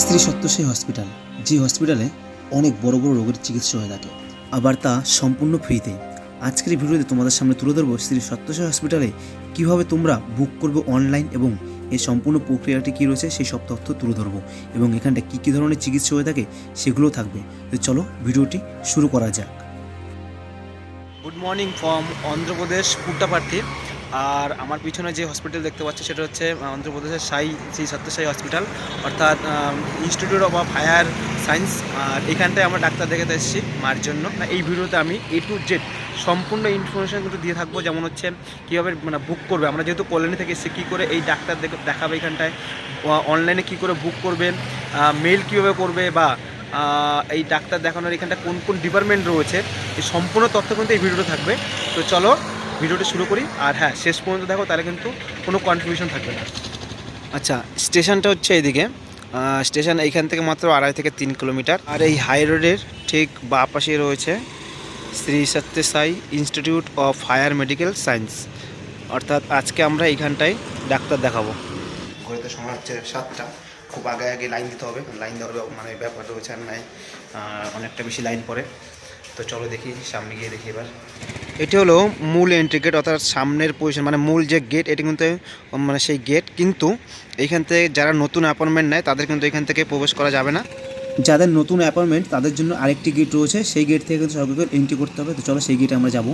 স্ত্রী সত্যসাই হসপিটাল যে হসপিটালে অনেক বড় বড় রোগের চিকিৎসা হয়ে থাকে। আবার তা সম্পূর্ণ ফ্রিতে আজকের ভিডিওতে তোমাদের সামনে তুলে ধরবো শ্রী সত্যসাই হসপিটালে কীভাবে তোমরা বুক করবে অনলাইন এবং এই সম্পূর্ণ প্রক্রিয়াটি কী রয়েছে সেই সব তথ্য তুলে ধরবো এবং এখানটা কী কী ধরনের চিকিৎসা হয়ে থাকে সেগুলোও থাকবে। তো চলো ভিডিওটি শুরু করা যাক। Good morning from Andhra Pradesh Puttaparthi আর আমার পিছনে যে হসপিটাল দেখতে পাচ্ছি সেটা হচ্ছে অন্ধ্রপ্রদেশের সাই, শ্রী সত্যসাই হসপিটাল অর্থাৎ ইনস্টিটিউট অফ হায়ার সায়েন্স আর এখানটায় আমরা ডাক্তার দেখাতে এসেছি মার জন্য। এই ভিডিওতে আমি এ টু জেড সম্পূর্ণ ইনফরমেশন কিন্তু দিয়ে থাকব, যেমন হচ্ছে, কীভাবে মানে বুক করবে। আমরা যেহেতু কল্যাণী থেকে এসেছি, কী করে এই ডাক্তার দেখ- দেখাবে এখানটায়? অনলাইনে কী করে বুক করবে? মেল কীভাবে করবে? বা এই ডাক্তার দেখানোর এখানটা কোন কোন ডিপার্টমেন্ট রয়েছে? এই সম্পূর্ণ তথ্য কিন্তু এই ভিডিওটা থাকবে। তো চলো ভিডিওটা শুরু করি। আর হ্যাঁ শেষ পর্যন্ত দেখো তাহলে কিন্তু কোনো কনফিউশন থাকবে না। আচ্ছা স্টেশনটা হচ্ছে এইদিকে। স্টেশন এইখান থেকে মাত্র আড়াই থেকে তিন কিলোমিটার। আর এই হাই রোডের ঠিক বা পাশে রয়েছে Shri Sathya Sai institute of higher medical science অর্থাৎ আজকে আমরা এইখানটায় ডাক্তার দেখাবো। ঘড়িতে সময় হচ্ছে সাতটা। খুব আগে আগে লাইন দিতে হবে। লাইন দেওয়ার মানে ব্যাপার রয়েছে আর নাই। অনেকটা বেশি লাইন পড়ে। তো চলো দেখি সামনে গিয়ে দেখি এবার। এটি হলো মূল এন্ট্রি গেট অর্থাৎ সামনের পজিশন মানে মূল যে গেট এটি কিন্তু মানে সেই গেট কিন্তু এইখান থেকে যারা নতুন অ্যাপয়েন্টমেন্ট নেয় তাদের কিন্তু এখান থেকে প্রবেশ করা যাবে না। যাদের নতুন অ্যাপয়েন্টমেন্ট তাদের জন্য আরেকটি গেট রয়েছে সেই গেট থেকে কিন্তু সবাইকে এন্ট্রি করতে হবে। তো চলো সেই গেটে আমরা যাব।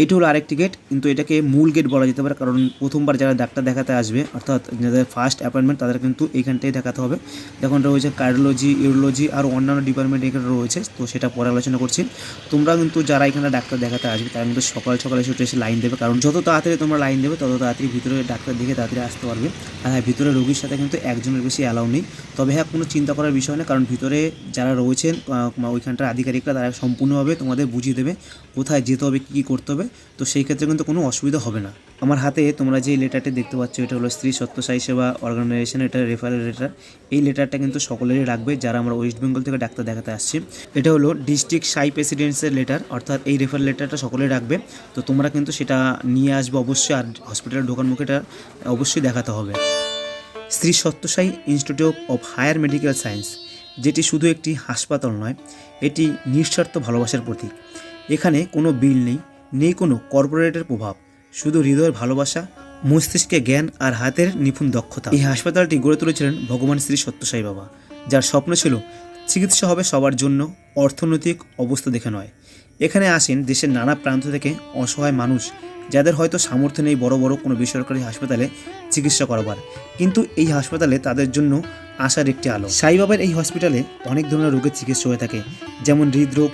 এটি হলো আরেকটি গেট কিন্তু এটাকে মূল গেট বলা যেতে পারে, কারণ প্রথমবার যারা ডাক্তার দেখাতে আসবে, অর্থাৎ যাদের ফার্স্ট অ্যাপয়েন্টমেন্ট তাদের কিন্তু এইখানটাই দেখাতে হবে। দেখুন রয়েছে কার্ডিওলজি ইউরোলজি আর অন্যান্য ডিপার্টমেন্ট এখানে রয়েছে, তো সেটা পরে আলোচনা করছি। তোমরা কিন্তু যারা এখানে ডাক্তার দেখাতে আসবে, তারা কিন্তু সকাল সকাল এসে উঠে এসে লাইন দেবে, কারণ যত তাড়াতাড়ি তোমরা লাইন দেবে, তত তাড়াতাড়ি ভিতরে ডাক্তার দেখে তাড়াতাড়ি আসতে পারবে। আর হ্যাঁ ভিতরে রোগীর সাথে কিন্তু একজনের বেশি অ্যালাউ নেই। তবে হ্যাঁ কোনো চিন্তা করার বিষয় না, কারণ ভিতরে যারা রয়েছেন ওইখানটার আধিকারিকরা, তারা সম্পূর্ণভাবে তোমাদের বুঝিয়ে দেবে, কোথায় যেতে হবে, কী কী করতে হবে। তো সেই ক্ষেত্রে কিন্তু কোনো অসুবিধা হবে না। আমার হাতে তোমরা যে লেটারটি দেখতে পাচ্ছ, এটা হলো স্ত্রী সত্যসাই সেবা অর্গানাইজেশন এটা রেফারেল লেটার এই লেটারটা কিন্তু সকলেরই রাখবে, যারা আমরা ওয়েস্ট বেঙ্গল থেকে ডাক্তার দেখাতে আসছি। এটা হলো ডিস্ট্রিক্ট সাই প্রেসিডেন্টসের লেটার অর্থাৎ এই রেফারেল লেটারটা সকলেই রাখবে। তো তোমরা কিন্তু সেটা নিয়ে আসবে অবশ্যই, আর হসপিটালে ঢোকার মুখে এটা অবশ্যই দেখাতে হবে। Shri Sathya Sai institute of higher medical science যেটি শুধু একটি হাসপাতাল নয়, এটি নিঃস্বার্থ ভালোবাসার প্রতীক। এখানে কোনো বিল নেই নেই কোনো কর্পোরেটের প্রভাব, শুধু হৃদয়ের ভালোবাসা, মস্তিষ্কে জ্ঞান আর হাতের নিপুণ দক্ষতা। এই হাসপাতালটি গড়ে তুলেছিলেন ভগবান শ্রী সত্যসাই বাবা, যার স্বপ্ন ছিল চিকিৎসা হবে সবার জন্য অর্থনৈতিক অবস্থা দেখে নয়। এখানে আসেন দেশের নানা প্রান্ত থেকে অসহায় মানুষ যাদের হয়তো সামর্থ্য নেই বড় বড় কোনো বেসরকারি হাসপাতালে চিকিৎসা করবার। কিন্তু এই হাসপাতালে তাদের জন্য আসার একটি আলো। সাইবাবার এই হসপিটালে অনেক ধরনের রোগের চিকিৎসা হয়ে থাকে। যেমন হৃদরোগ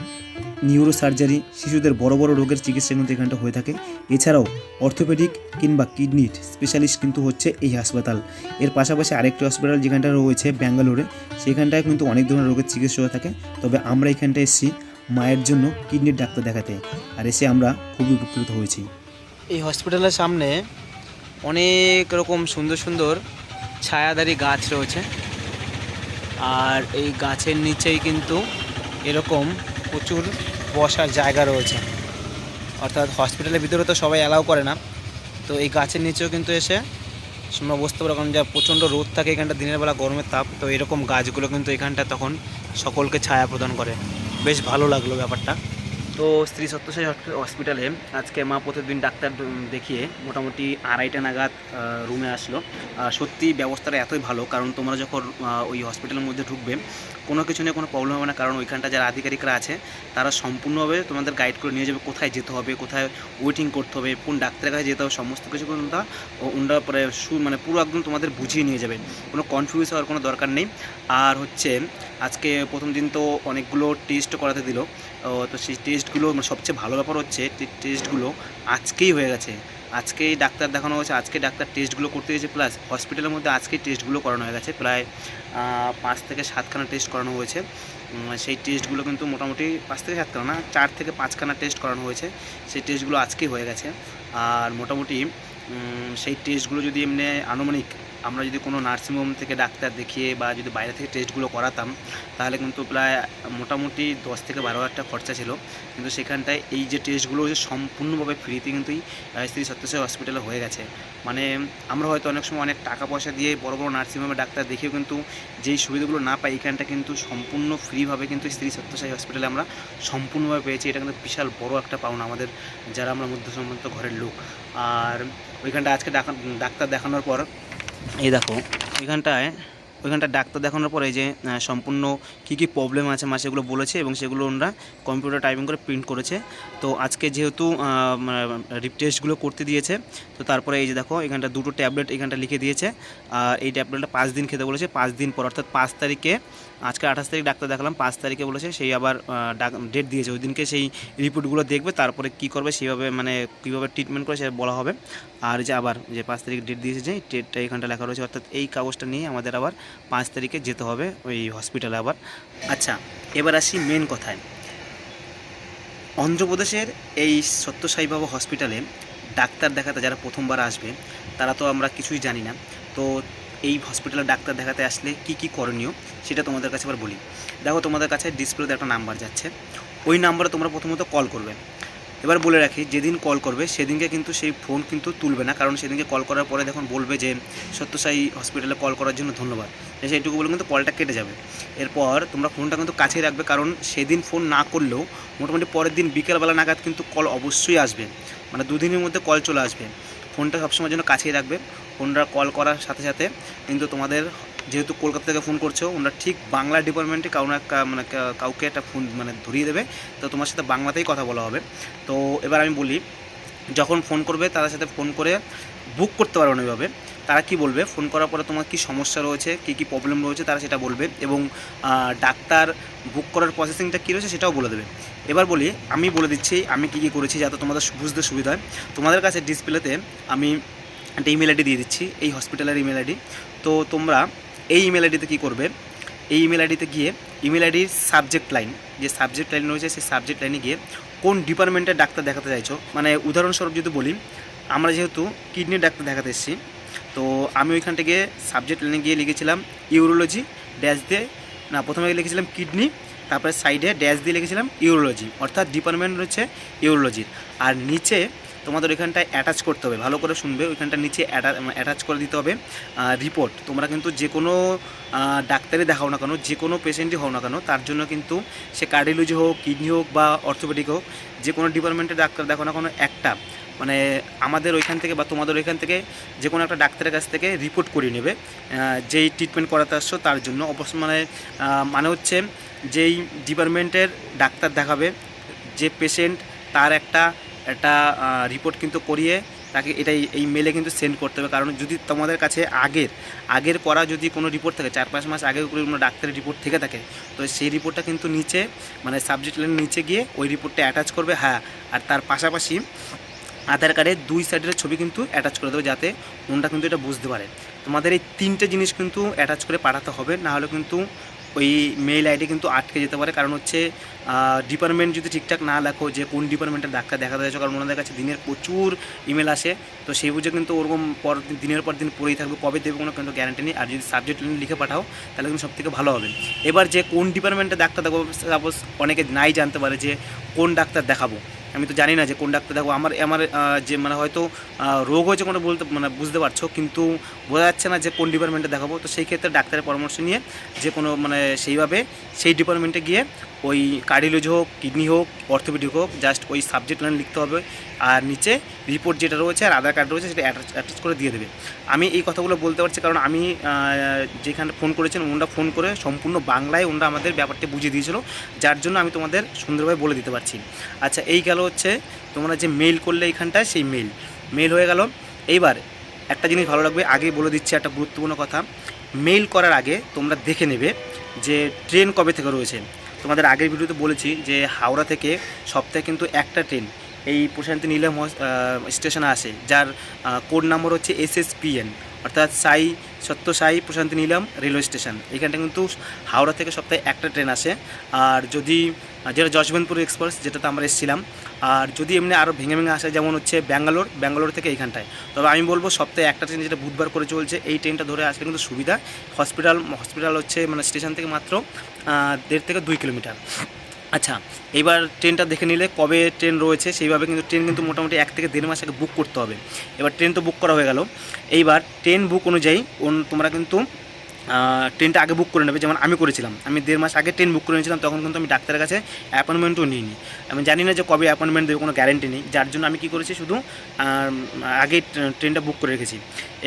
নিউরো সার্জারি শিশুদের বড় বড় রোগের চিকিৎসা কিন্তু এখানটা হয়ে থাকে। এছাড়াও অর্থোপেডিক কিংবা কিডনির স্পেশালিস্ট কিন্তু হচ্ছে এই হাসপাতাল। এর পাশাপাশি আরেকটি হসপিটাল যেখানটা রয়েছে ব্যাঙ্গালোরে, সেখানটায় কিন্তু অনেক ধরনের রোগের চিকিৎসা হয়ে থাকে। তবে আমরা এখানটায় এসেছি মায়ের জন্য কিডনির ডাক্তার দেখাতে। আর এসে আমরা খুবই উপকৃত হয়েছি। এই হসপিটালের সামনে অনেক রকম সুন্দর সুন্দর ছায়াদারি গাছ রয়েছে। আর এই গাছের নিচেই কিন্তু এরকম প্রচুর বসার জায়গা রয়েছে। অর্থাৎ হসপিটালের ভিতরে তো সবাই অ্যালাউ করে না। তো এই গাছের নিচেও কিন্তু এসে তোমরা বুঝতে পারো কারণ যা প্রচণ্ড রোদ থাকে এখানটা, দিনের বেলা গরমের তাপ। তো এরকম গাছগুলো কিন্তু এখানটা তখন সকলকে ছায়া প্রদান করে। বেশ ভালো লাগল ব্যাপারটা। তো স্ত্রী সত্যসাই হসপিটালে আজকে মা প্রতিদিন ডাক্তার দেখিয়ে মোটামুটি আড়াইটা নাগাদ রুমে আসলো। আহ, সত্যি ব্যবস্থাটা এতই ভালো কারণ তোমরা যখন ওই হসপিটালের মধ্যে ঢুকবে কোনো কিছু নিয়ে কোনো প্রবলেম হবে না কারণ ওইখানটা যারা আধিকারিকরা আছে তারা সম্পূর্ণভাবে তোমাদের গাইড করে নিয়ে যাবে কোথায় যেতে হবে কোথায় ওয়েটিং করতে হবে কোন ডাক্তারের কাছে যেতে হবে সমস্ত কিছু কিন্তু ওনারা পরে সু মানে পুরো একদম তোমাদের বুঝিয়ে নিয়ে যাবে। কোনো কনফিউজ হওয়ার কোনো দরকার নেই। আর হচ্ছে আজকে প্রথম দিন তো অনেকগুলো টেস্ট করাতে দিল। তো সেই টেস্টগুলো মানে সবচেয়ে ভালো ব্যাপার হচ্ছে টেস্টগুলো আজকেই হয়ে গেছে। আজকেই ডাক্তার দেখানো হয়েছে, আজকে ডাক্তার টেস্টগুলো করতে গেছে প্লাস হসপিটালের মধ্যে আজকেই টেস্টগুলো করানো হয়ে গেছে। প্রায় পাঁচ থেকে সাতখানা টেস্ট করানো হয়েছে। সেই টেস্টগুলো কিন্তু মোটামুটি পাঁচ থেকে সাতখানা না চার থেকে পাঁচখানা টেস্ট করানো হয়েছে। সেই টেস্টগুলো আজকেই হয়ে গেছে। আর মোটামুটি সেই টেস্টগুলো যদি এমনি আনুমানিক আমরা যদি কোনো নার্সিংহোম থেকে ডাক্তার দেখিয়ে বা যদি বাইরে থেকে টেস্টগুলো করাতাম, তাহলে কিন্তু প্রায় মোটামুটি দশ থেকে বারো হাজার টাকা খরচা ছিল। কিন্তু সেখানটায় এই যে টেস্টগুলো হচ্ছে সম্পূর্ণভাবে ফ্রিতে কিন্তু শ্রী সত্যসাই হসপিটালে হয়ে গেছে। মানে আমরা হয়তো অনেক সময় অনেক টাকা পয়সা দিয়ে বড় বড় নার্সিংহোমে ডাক্তার দেখিয়েও কিন্তু যেই সুবিধাগুলো না পাই, এখানটা কিন্তু সম্পূর্ণ ফ্রিভাবে কিন্তু শ্রী সত্যসাই হসপিটালে আমরা সম্পূর্ণভাবে পেয়েছি। এটা কিন্তু বিশাল বড় একটা পাওনা আমাদের, যারা আমরা মধ্য সম্মত ঘরের লোক। আর ওইখানটা আজকে ডাকা- ডাক্তার দেখানোর পর এই দেখো, এখানটায় ওইখানটা ডাক্তার দেখানোর পরে যে সম্পূর্ণ কি কি প্রবলেম আছে মা সেগুলো বলেছে এবং সেগুলো ওনারা কম্পিউটার টাইপিং করে প্রিন্ট করেছে। তো আজকে যেহেতু টেস্টগুলো করতে দিয়েছে, তো তারপরে এই যে দেখো এখানটা দুটো ট্যাবলেট এখানটা লিখে দিয়েছে। আর এই ট্যাবলেটটা পাঁচ দিন খেতে বলেছে, পাঁচ দিন পর, অর্থাৎ পাঁচ তারিখে আজকে আঠাশ তারিখ ডাক্তার দেখালাম, পাঁচ তারিখে বলেছে, সেই আবার ডেট দিয়েছে। ওই দিনকে সেই রিপোর্টগুলো দেখবে, তারপরে কি করবে, সেইভাবে মানে কীভাবে ট্রিটমেন্ট করে সেটা বলা হবে। আর যে আবার, যে পাঁচ তারিখ ডেট দিয়েছে যে ডেটটা এখানটা লেখা রয়েছে, অর্থাৎ এই কাগজটা নিয়ে আমাদের আবার পাঁচ তারিখে যেতে হবে ওই হসপিটালে আবার। আচ্ছা এবার আসি মেন কথায়। অন্ধ্রপ্রদেশের এই সত্যসাই বাবা হসপিটালে ডাক্তার দেখাতে যারা প্রথমবার আসবে, তারা তো আমরা কিছুই জানি না। তো এই হসপিটালে ডাক্তার দেখাতে আসলে কি কি করণীয়, সেটা তোমাদের কাছে আবার বলি। দেখো, তোমাদের কাছে ডিসপ্লেতে একটা নাম্বার যাচ্ছে। ওই নাম্বারে তোমরা প্রথমত কল করবে। এবার বলে রাখি, যেদিন কল করবে, সেদিনকে কিন্তু সেই ফোন কিন্তু তুলবে না, কারণ সেদিনকে কল করার পরে দেখুন বলবে যে, সত্যসাই হসপিটালে কল করার জন্য ধন্যবাদ সেইটুকু বলে কিন্তু কলটা কেটে যাবে। এরপর তোমরা ফোনটা কিন্তু কাছেই রাখবে, কারণ সেদিন ফোন না করলেও মোটামুটি পরের দিন বিকেলবেলা নাগাদ কিন্তু কল অবশ্যই আসবে। মানে দুদিনের মধ্যে কল চলে আসবে। ফোনটা সবসময় জন্য কাছেই রাখবে। ফোনটা কল করার সাথে সাথে কিন্তু তোমাদের যেহেতু কলকাতা থেকে ফোন করছ, ওনারা ঠিক বাংলা ডিপার্টমেন্টে কারণ মানে কাউকে একটা ফোন মানে ধরিয়ে দেবে। তো তোমার সাথে বাংলাতেই কথা বলা হবে। তো এবার আমি বলি, যখন ফোন করবে, তাদের সাথে ফোন করে বুক করতে পারবে না ওইভাবে। তারা কি বলবে? ফোন করার পরে তোমার কি সমস্যা রয়েছে? কী কী প্রবলেম রয়েছে? তারা সেটা বলবে এবং ডাক্তার বুক করার প্রসেসিংটা কী রয়েছে সেটাও বলে দেবে। এবার বলি, আমি বলে দিচ্ছি, আমি কী কী করেছি যাতে তোমাদের বুঝতে সুবিধা হয়। তোমাদের কাছে ডিসপ্লেতে আমি একটা ইমেল আইডি দিয়ে দিচ্ছি, এই হসপিটালের ইমেল আইডি তো তোমরা এই ইমেল আইডিতে কী করবে? এই ইমেল আইডিতে গিয়ে ইমেল আইডির সাবজেক্ট লাইন যে সাবজেক্ট লাইন রয়েছে, সেই সাবজেক্ট লাইনে গিয়ে কোন ডিপার্টমেন্টের ডাক্তার দেখাতে চাইছো? মানে উদাহরণস্বরূপ যদি বলি, আমরা যেহেতু কিডনির ডাক্তার দেখাতে এসেছি, তো আমি ওইখান থেকে সাবজেক্ট লাইনে গিয়ে লিখেছিলাম ইউরোলজি ড্যাশ দিয়ে, না, প্রথমে লিখেছিলাম কিডনি তারপরে সাইডে ড্যাশ দিয়ে লিখেছিলাম ইউরোলজি অর্থাৎ ডিপার্টমেন্ট রয়েছে ইউরোলজির আর নিচে তোমাদের ওইখানটায় অ্যাটাচ করতে হবে। ভালো করে শুনবে ওইখানটা নিচে অ্যাটাচ করে দিতে হবে রিপোর্ট তোমরা কিন্তু যে কোনো ডাক্তারই দেখাও না কেন, যে কোনো পেশেন্টই হও না কেন, তার জন্য কিন্তু সে কার্ডিওলজি হোক কিডনি হোক বা অর্থোপেডিক হোক, যে কোনো ডিপার্টমেন্টের ডাক্তার দেখো না কোনো, একটা। মানে আমাদের ওইখান থেকে বা তোমাদের ওইখান থেকে যে কোনো একটা ডাক্তারের কাছ থেকে রিপোর্ট করিয়ে নেবে যেই ট্রিটমেন্ট করাতে আসছো তার জন্য। অবশ্য মানে মানে হচ্ছে যেই ডিপার্টমেন্টের ডাক্তার দেখাবে, যে পেশেন্ট তার একটা একটা রিপোর্ট কিন্তু করিয়ে তাকে এটাই, এই মেলে কিন্তু সেন্ড করতে হবে। কারণ যদি তোমাদের কাছে আগের আগের করা যদি কোনো রিপোর্ট থাকে, চার পাঁচ মাস আগের কোনো ডাক্তারের রিপোর্ট থেকে থাকে, তো সেই রিপোর্টটা কিন্তু নিচে মানে সাবজেক্ট লাইনের নিচে গিয়ে ওই রিপোর্টটা অ্যাটাচ করবে হ্যাঁ। আর তার পাশাপাশি আধার কার্ডের দুই সাইডের ছবি কিন্তু অ্যাটাচ করে দেবে, যাতে ওনটা কিন্তু এটা বুঝতে পারে। তোমাদের এই তিনটে জিনিস কিন্তু অ্যাটাচ করে পাঠাতে হবে না হলে কিন্তু ওই মেইল আইডি কিন্তু আটকে যেতে পারে। কারণ হচ্ছে ডিপার্টমেন্ট যদি ঠিকঠাক না লেখো যে কোন ডিপার্টমেন্টের ডাক্তার দেখাতে চাইছো কারণ ওনাদের কাছে দিনের প্রচুর ইমেল আসে, তো সেই বুঝে কিন্তু ওরকম পর দিনের পর দিন পড়েই থাকবে, কবে দেবে কোনো কিন্তু গ্যারান্টি নেই। আর যদি সাবজেক্ট লিখে পাঠাও, তাহলে কিন্তু সবথেকে ভালো হবে। এবার যে কোন ডিপার্টমেন্টে ডাক্তার দেখাবো সাপোজ অনেকে নাই জানতে পারে যে কোন ডাক্তার দেখাবো। আমি তো জানি না যে কোন ডাক্তার, দেখো আমার আমার যে মানে হয়তো রোগ হয়েছে কোনো বলতে মানে বুঝতে পারছ, কিন্তু বোঝা যাচ্ছে না যে কোন ডিপার্টমেন্টে দেখাবো। তো সেই ক্ষেত্রে ডাক্তারের পরামর্শ নিয়ে যে কোনো মানে সেইভাবে সেই ডিপার্টমেন্টে গিয়ে ওই কার্ডিওলজি হোক কিডনি হোক অর্থোপেডিক হোক জাস্ট ওই সাবজেক্ট লাইন লিখতে হবে। আর নিচে রিপোর্ট যেটা রয়েছে আর আধার কার্ড রয়েছে, সেটা অ্যাটাচ করে দিয়ে দেবে। আমি এই কথাগুলো বলতে পারছি কারণ আমি যেখানে ফোন করেছেন, ওনারা ফোন করে সম্পূর্ণ বাংলায় ওনারা আমাদের ব্যাপারটা বুঝিয়ে দিয়েছিল, যার জন্য আমি তোমাদের সুন্দরভাবে বলে দিতে পারছি। আচ্ছা এই গেল হচ্ছে তোমরা যে মেল করলে এইখানটায়, সেই মেল মেল হয়ে গেল। এইবার একটা জিনিস ভালো লাগবে আগে বলে দিচ্ছি একটা গুরুত্বপূর্ণ কথা। মেইল করার আগে তোমরা দেখে নেবে যে ট্রেন কবে থেকে রয়েছে। তোমাদের আগের ভিডিওতে বলেছি যে হাওড়া থেকে সপ্তাহে কিন্তু একটা ট্রেন এই প্রশান্তি নীলম স্টেশনে আসে, যার কোড নাম্বার হচ্ছে এসএসপিএন এস পিএন অর্থাৎ সাই, সত্য সাই প্রশান্তি নিলাম রেলওয়ে স্টেশন। এখানটা কিন্তু হাওড়া থেকে সপ্তাহে একটা ট্রেন আসে। আর যদি যেটা যশবন্তপুর এক্সপ্রেস, যেটাতে আমরা এসেছিলাম, আর যদি এমনি আরও ভেঙে ভেঙে আসে, যেমন হচ্ছে ব্যাঙ্গালোর ব্যাঙ্গালোর থেকে এইখানটায়। তবে আমি বলব, সপ্তাহে একটা ট্রেন যেটা বুধবার করে চলছে, এই ট্রেনটা ধরে আসলে কিন্তু সুবিধা। হসপিটাল হসপিটাল হচ্ছে মানে স্টেশন থেকে মাত্র দেড় থেকে দুই কিলোমিটার। আচ্ছা এবার ট্রেনটা দেখে নিলে কবে ট্রেন রয়েছে, সেইভাবে কিন্তু ট্রেন কিন্তু মোটামুটি এক থেকে দেড় মাস আগে বুক করতে হবে। এবার ট্রেন তো বুক করা হয়ে গেল। এইবার ট্রেন বুক অনুযায়ী অন- তোমরা কিন্তু ট্রেনটা আগে বুক করে নেবে, যেমন আমি করেছিলাম। আমি দেড় মাস আগে ট্রেন বুক করে নিয়েছিলাম, তখন কিন্তু আমি ডাক্তারের কাছে অ্যাপয়েন্টমেন্টও নিইনি। আমি জানি না যে কবে অ্যাপয়েন্টমেন্ট দেবে, কোনো গ্যারেন্টি নেই। যার জন্য আমি কী করেছি, শুধু আগে ট্রেনটা বুক করে রেখেছি।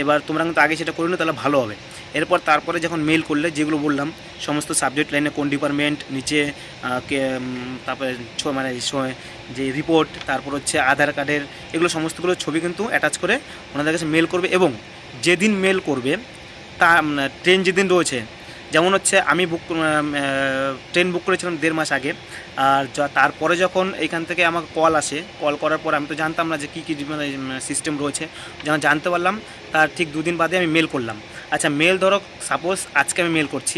এবার তোমরা কিন্তু আগে সেটা করে নিও, তাহলে ভালো হবে। এরপর তারপরে যখন মেল করলে, যেগুলো বললাম, সমস্ত সাবজেক্ট লাইনে কোন ডিপার্টমেন্ট নিচে তারপরে মানে যে রিপোর্ট তারপর হচ্ছে আধার কার্ডের এগুলো সমস্তগুলো ছবি কিন্তু অ্যাটাচ করে ওনাদের কাছে মেল করবে এবং যেদিন মেল করবে তা ট্রেন যেদিন রয়েছে, যেমন হচ্ছে আমি বুক ট্রেন বুক করেছিলাম দেড় মাস আগে, আর তারপরে যখন এখান থেকে আমাকে কল আসে কল করার পর আমি তো জানতাম না যে কী কী মানে সিস্টেম রয়েছে। যখন জানতে পারলাম, তার ঠিক দুদিন বাদে আমি মেল করলাম। আচ্ছা মেল ধরো সাপোজ আজকে আমি মেল করছি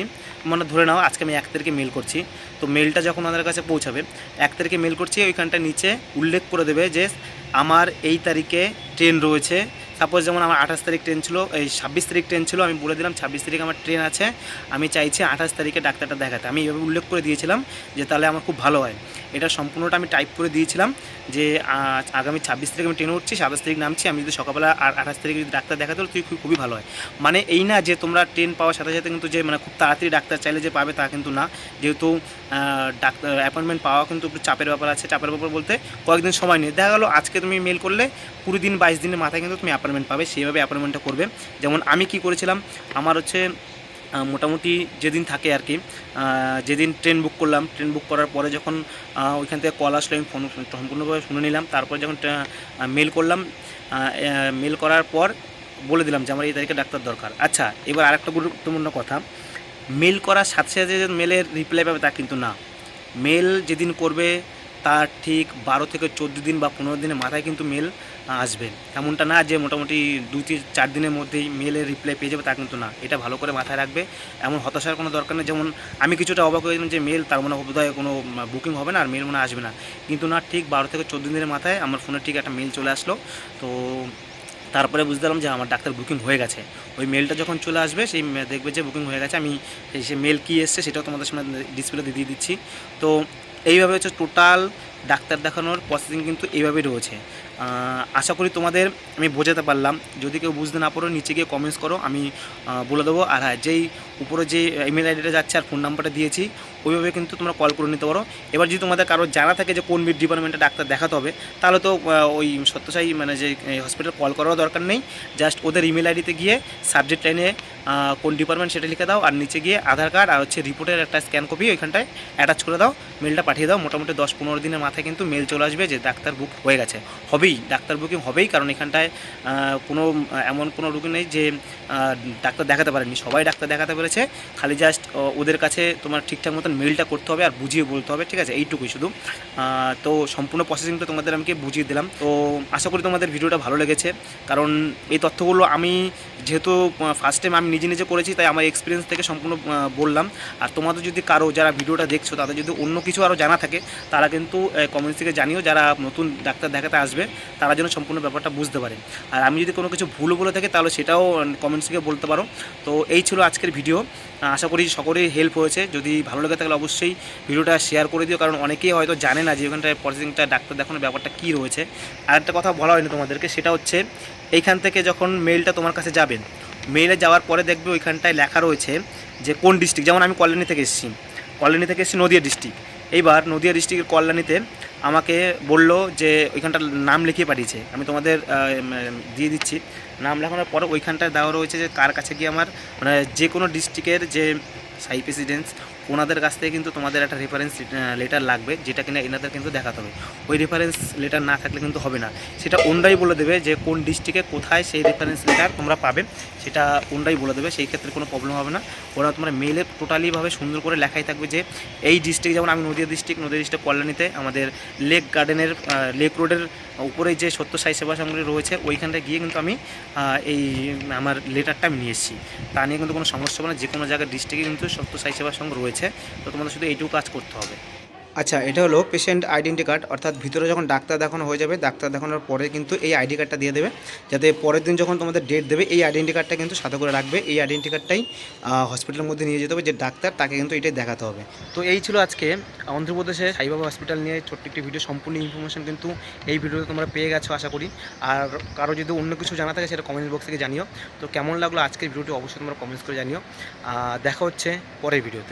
মানে ধরে নাও আজকে আমি এক তারিখে মেল করছি, তো মেলটা যখন ওনাদের কাছে পৌঁছাবে, এক তারিখে মেল করছি, ওইখানটা নিচে উল্লেখ করে দেবে যে, আমার এই তারিখে ট্রেন রয়েছে সাপোজ যেমন আমার আঠাশ তারিখ ট্রেন ছিল, এই ছাব্বিশ তারিখ ট্রেন ছিল, আমি বলে দিলাম ছাব্বিশ তারিখ আমার ট্রেন আছে, আমি চাইছি আঠাশ তারিখে ডাক্তারটা দেখাতে। আমি এইভাবে উল্লেখ করে দিয়েছিলাম যে তাহলে আমার খুব ভালো হয়। এটা সম্পূর্ণটা আমি টাইপ করে দিয়েছিলাম যে আগামী ছাব্বিশ তারিখ আমি ট্রেনে উঠছি, সাতাশ তারিখ নামছি, আমি যদি সকালবেলা আর আঠাশ তারিখে যদি ডাক্তার দেখাতে হলো তুই খুব, খুবই ভালো হয়। মানে এই না যে তোমরা ট্রেন পাওয়ার সাথে সাথে কিন্তু যে মানে খুব তাড়াতাড়ি ডাক্তার চাইলে যে পাবে তা কিন্তু না। যেহেতু ডাক্তার অ্যাপয়েন্টমেন্ট পাওয়া কিন্তু একটু চাপের ব্যাপার আছে। চাপের ব্যাপার বলতে কয়েকদিন সময় নিয়ে দেখা গেলো আজকে তুমি মেল করলে, কুড়ি দিন, বাইশ দিনের মাথায় কিন্তু তুমি অ্যাপয়েন্টমেন্ট পাবে, সেইভাবে অ্যাপয়েন্টমেন্টটা করবে। যেমন আমি কি করেছিলাম, আমার হচ্ছে মোটামুটি যেদিন থাকে আর কি যেদিন ট্রেন বুক করলাম ট্রেন বুক করার পরে যখন ওইখান থেকে কল আসলো, আমি ফোন সম্পূর্ণভাবে শুনে নিলাম। তারপর যখন মেল করলাম মেল করার পর বলে দিলাম যে আমার এই তারিখে ডাক্তার দরকার। আচ্ছা এবার আরেকটা গুরুত্বপূর্ণ কথা মেল করার সাথে সাথে মেলের রিপ্লাই পাবে তা কিন্তু না। মেল যেদিন করবে তার ঠিক বারো থেকে চোদ্দ দিন বা পনেরো দিনের মাথায় কিন্তু মেল আসবে। এমনটা না যে মোটামুটি দুই তিন চার দিনের মধ্যেই মেলের রিপ্লাই পেয়ে যাবে, তা কিন্তু না। এটা ভালো করে মাথায় রাখবে। এমন হতাশার কোনো দরকার নেই। যেমন আমি কিছুটা অবাক হয়েছিলাম যে মেল তার মানে বোধহয় কোনো বুকিং হবে না আর মেল মনে আসবে না। কিন্তু না, ঠিক বারো থেকে চোদ্দ দিনের মাথায় আমার ফোনে ঠিক একটা মেল চলে আসলো। তো তারপরে বুঝতে পারলাম যে আমার ডাক্তার বুকিং হয়ে গেছে। ওই মেলটা যখন চলে আসবে, সেই দেখবে যে বুকিং হয়ে গেছে। আমি সেই মেল কী এসছে সেটাও তোমাদের সামনে ডিসপ্লেতে দিয়ে দিচ্ছি। তো এইভাবে হচ্ছে টোটাল ডাক্তার দেখানোর প্রসেসিং কিন্তু এইভাবেই রয়েছে। আশা করি তোমাদের আমি বোঝাতে পারলাম। যদি কেউ বুঝতে না পারো, নিচে গিয়ে কমেন্টস করো, আমি বলে দেবো। আর হ্যাঁ যেই উপরে যে ইমেল আইডিটা যাচ্ছে আর ফোন নাম্বারটা দিয়েছি, ওইভাবে কিন্তু তোমরা কল করে নিতে পারো। এবার যদি তোমাদের কারও জানা থাকে যে কোন ডিপার্টমেন্টে ডাক্তার দেখাতে হবে, তাহলে তো ওই সত্যসাই মানে যে হসপিটাল কল করারও দরকার নেই। জাস্ট ওদের ইমেল আইডিতে গিয়ে সাবজেক্ট লাইনে কোন ডিপার্টমেন্ট সেটা লিখে দাও। আর নিচে গিয়ে আধার কার্ড আর হচ্ছে রিপোর্টের একটা স্ক্যান কপি ওইখানটায় অ্যাটাচ করে দাও। মেলটা পাঠিয়ে দাও। মোটামুটি দশ পনেরো দিনের মাথায় কিন্তু মেল চলে আসবে যে, ডাক্তার বুক হয়ে গেছে। হবেই, ডাক্তার বুকিং হবেই, কারণ এখানটায় কোনো, এমন কোনো রুগী নেই যে ডাক্তার দেখাতে পারেনি সবাই ডাক্তার দেখাতে পেরেছে, খালি জাস্ট ওদের কাছে তোমার ঠিকঠাক মতন মেলটা করতে হবে আর বুঝিয়ে বলতে হবে, ঠিক আছে? এইটুকুই শুধু। তো সম্পূর্ণ প্রসেসিংটা তোমাদের আমি বুঝিয়ে দিলাম। তো আশা করি তোমাদের ভিডিওটা ভালো লেগেছে, কারণ এই তথ্যগুলো আমি যেহেতু ফার্স্ট টাইম আমি নিজে নিজে করেছি, তাই আমার এক্সপিরিয়েন্স থেকে সম্পূর্ণ বললাম। আর তোমাদের যদি কারও, যারা ভিডিওটা দেখছ, তাদের যদি অন্য কিছু আরও জানা থাকে, তারা কিন্তু কমেন্টস থেকে জানিও, যারা নতুন ডাক্তার দেখাতে আসবে। তারা যেন সম্পূর্ণ ব্যাপারটা বুঝতে পারে। আর আমি যদি কোনো কিছু ভুল বলে থাকি, তাহলে সেটাও কমেন্টস থেকে বলতে পারো। তো এই ছিল আজকের ভিডিও আশা করি সকলেই হেল্প হয়েছে। যদি ভালো লেগে থাকলে অবশ্যই ভিডিওটা শেয়ার করে দিও। কারণ অনেকেই হয়তো জানে না যে ওখানটায় প্রসেসিংটা ডাক্তার দেখানোর ব্যাপারটা কী রয়েছে। আর একটা কথা বলা হয়নি তোমাদেরকে, সেটা হচ্ছে এইখান থেকে যখন মেলটা তোমার কাছে যাবে মেলে যাওয়ার পরে দেখবে ওইখানটায় লেখা রয়েছে যে কোন ডিস্ট্রিক্ট যেমন আমি কল্যাণী থেকে এসেছি। কল্যাণী থেকে এসেছি নদিয়া ডিস্ট্রিক্ট এইবার নদিয়া ডিস্ট্রিক্টের কল্যাণীতে আমাকে বলল যে ওইখানটার নাম লিখিয়ে পাঠিয়েছে। আমি তোমাদের দিয়ে দিচ্ছি। নাম লেখানোর পর ওইখানটায় দেওয়া রয়েছে যে কার কাছে গিয়ে আমার মানে যে কোনো ডিস্ট্রিক্টের যে সাই প্রেসিডেন্স ওনাদের কাছ থেকে কিন্তু তোমাদের একটা রেফারেন্স লেটার লাগবে, যেটা কিনা এনাদের কিন্তু দেখাতে হবে। ওই রেফারেন্স লেটার না থাকলে কিন্তু হবে না। সেটা ওনরাই বলে দেবে যে কোন ডিস্ট্রিক্টে কোথায় সেই রেফারেন্স লেটার তোমরা পাবে। সেটা ওনরাই বলে দেবে, সেই ক্ষেত্রে কোনো প্রবলেম হবে না। ওরা তোমার মেলে টোটালিভাবে সুন্দর করে লেখাই থাকবে যে, এই ডিস্ট্রিক্ট যেমন আমি নদীয়া ডিস্ট্রিক্ট নদীয়া ডিস্ট্রিক্ট কল্যাণীতে আমাদের লেক গার্ডেনের লেক রোডের উপরে যে সত্য সাই সেবা সংঘটি রয়েছে, ওইখানটায় গিয়ে কিন্তু আমি এই আমার লেটারটা আমি নিয়ে এসেছি। তা নিয়ে কিন্তু কোনো সমস্যা হবে না। যে কোনো জায়গায় ডিস্ট্রিক্টে কিন্তু সত্য সাই সেবা সংঘ রয়েছে। তো তোমাদের শুধু এইটুকু কাজ করতে হবে। আচ্ছা এটা হলো পেশেন্ট আইডেন্টি কার্ড অর্থাৎ ভিতরে যখন ডাক্তার দেখানো হয়ে যাবে, ডাক্তার দেখানোর পরে কিন্তু এই আইডি কার্ডটা দিয়ে দেবে। যাতে পরের দিন যখন তোমাদের ডেট দেবে, এই আইডেন্টি কার্ডটা কিন্তু সাথে করে রাখবে। এই আইডেন্টি কার্ডটাই হসপিটালের মধ্যে নিয়ে যেতে হবে, যে ডাক্তার তাকে কিন্তু এটাই দেখাতে হবে। তো এই ছিল আজকে অন্ধ্রপ্রদেশে সাইবাবা হসপিটাল নিয়ে ছোট্ট একটি ভিডিও সম্পূর্ণ ইনফরমেশন কিন্তু এই ভিডিওতে তোমরা পেয়ে গেছো, আশা করি। আর কারও যদি অন্য কিছু জানা থাকে, সেটা কমেন্ট বক্স থেকে জানিও। তো কেমন লাগল আজকের ভিডিওটি অবশ্যই তোমরা কমেন্টস করে জানিও। দেখা হচ্ছে পরের ভিডিওতে